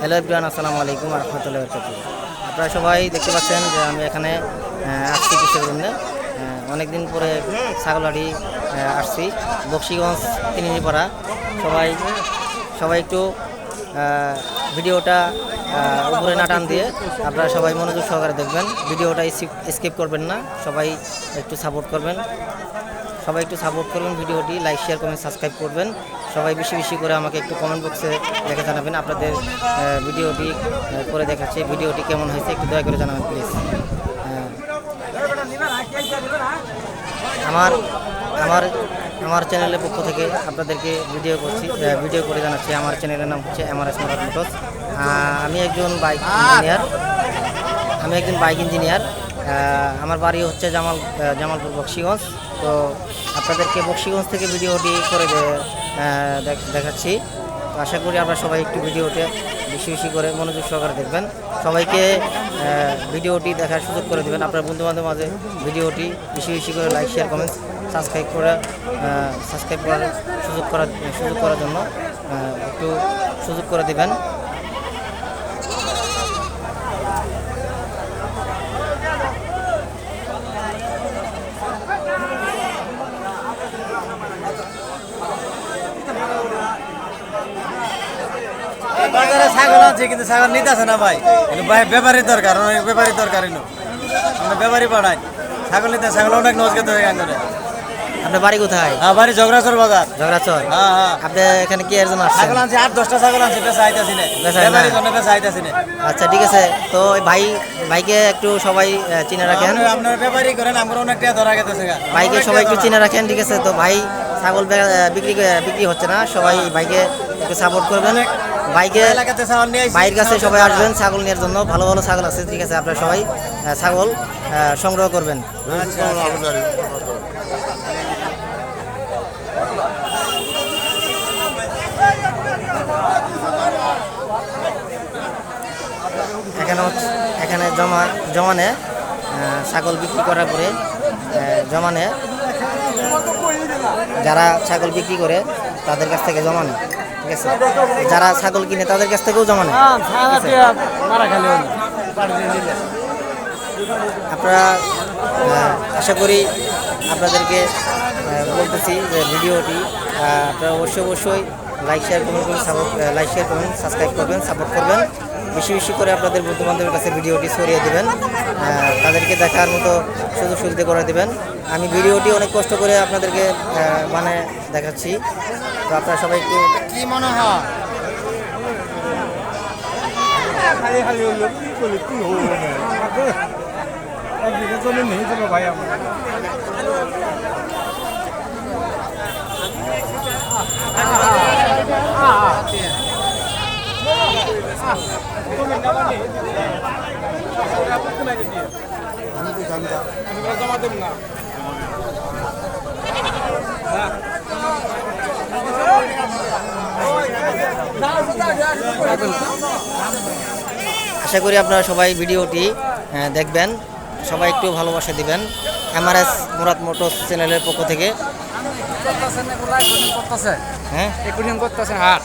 Hello Ibran আসসালামু আলাইকুম রহমতুল্লাহ বরকাতুহ। আপনারা সবাই দেখতে পাচ্ছেন যে আমি এখানে আসছি কিসের জন্য অনেকদিন পরে আহ, আসছি। বক্সিগঞ্জ তিনিপাড়া সবাই সবাই একটু ভিডিওটা উপরে না টান দিয়ে আপনারা সবাই মনোযোগ সহকারে দেখবেন। ভিডিওটা স্কিপ করবেন না সবাই একটু সাপোর্ট করবেন। সবাই একটু সাপোর্ট করবেন ভিডিওটি লাইক শেয়ার কমেন্ট সাবস্ক্রাইব করবেন। সবাই বেশি বেশি করে আমাকে একটু কমেন্ট বক্সে দেখে জানাবেন। আপনাদের ভিডিওটি করে দেখাচ্ছে। ভিডিওটি কেমন হয়েছে একটু দয়া করে জানাবেন প্লিজ আমার আমার আমার চ্যানেলের পক্ষ থেকে আপনাদেরকে ভিডিও করছি ভিডিও করে জানাচ্ছি। আমার চ্যানেলের নাম হচ্ছে M R S motors motors আমি একজন বাইক ইঞ্জিনিয়ার। আমি একজন বাইক ইঞ্জিনিয়ার। আমার বাড়ি হচ্ছে জামাল জামালপুর বক্সিগঞ্জ। তো আপনাদেরকে বক্সিগঞ্জ থেকে ভিডিওটি করে দেখাচ্ছি। আশা করি আপনারা সবাই একটু ভিডিওটি বেশি বেশি করে মনোযোগ সহকারে দেখবেন। সবাইকে ভিডিওটি দেখার সুযোগ করে দেবেন। আপনার বন্ধুবান্ধব মাঝে ভিডিওটি বেশি বেশি করে লাইক শেয়ার কমেন্ট সাবস্ক্রাইব করে সাবস্ক্রাইব করার সুযোগ করার সুযোগ করার জন্য একটু সুযোগ করে দেবেন বাজারে ছাগল আছে কিন্তু ছাগল নিতেছে না ভাই। ভাই ব্যাপারী দরকার অনেক ব্যাপারী দরকার এনো আমরা ব্যাপারী পাঠাই ছাগল নিতে ছাগল অনেক নজকে তো এখান করে। আপনার বাড়ি কোথায়? হ্যাঁ বাড়ি ঝগড়াচর বাজার। ঝগড়াচর হ্যাঁ হ্যাঁ। আপনি এখানে কি এর জন্য আসছেন? ছাগল আনছে আট দশটা ছাগল আনছে বেচা আইতাছি না। বেচা হয় না? ব্যাপারী জন্য বেচা আইতাছি না। আচ্ছা ঠিক আছে। তো ভাই ভাইকে একটু সবাই চিনে রাখেন। আপনারা- আপনারা ব্যাপারী করেন আমরা অনেক টাকা ধরা গেছে। ভাইকে সবাই একটু ধরা। চিনে রাখেন ঠিক আছে। তো ভাই ছাগল বিক্রি বিক্রি হচ্ছে না। সবাই ভাইকে একটু সাপোর্ট করবেন। ছাগল নিয়ে কাছে সবাই আসবেন ছাগল নেওয়ার জন্য। ভালো ভালো ছাগল আছে ঠিক আছে আপনারা সবাই ছাগল সংগ্রহ করবেন। আচ্ছা, এখানে এখানে জমা জমানে ছাগল বিক্রি করার পরে জমানে যারা ছাগল বিক্রি করে তাদের কাছ থেকে জমানে। ঠিক আছে যারা ছাগল কিনে তাদের কাছ থেকেও জমানে আপনারা আহ, আশা করি আপনাদেরকে বলতেছি যে ভিডিওটি আপনারা অবশ্যই অবশ্যই like share comment support like share করবেন সাবস্ক্রাইব করবেন সাপোর্ট করবেন। বেশি বেশি করে আপনাদের বন্ধু বান্ধবের কাছে ভিডিওটি ছড়িয়ে দেবেন তাদেরকে দেখার মতো সুযোগ সুবিধা করে দেবেন। আমি ভিডিওটি অনেক কষ্ট করে আপনাদেরকে মানে দেখাচ্ছি। তো আপনারা সবাই একটু কি মনে হয়? চলে ভাই আমার। আশা করি আপনারা সবাই ভিডিওটি আহ, দেখবেন। সবাই একটু ভালোবাসা দিবেন। এমআরএস মুরাদ মোটর চ্যানেলের পক্ষ থেকে। হ্যাঁ? হাট।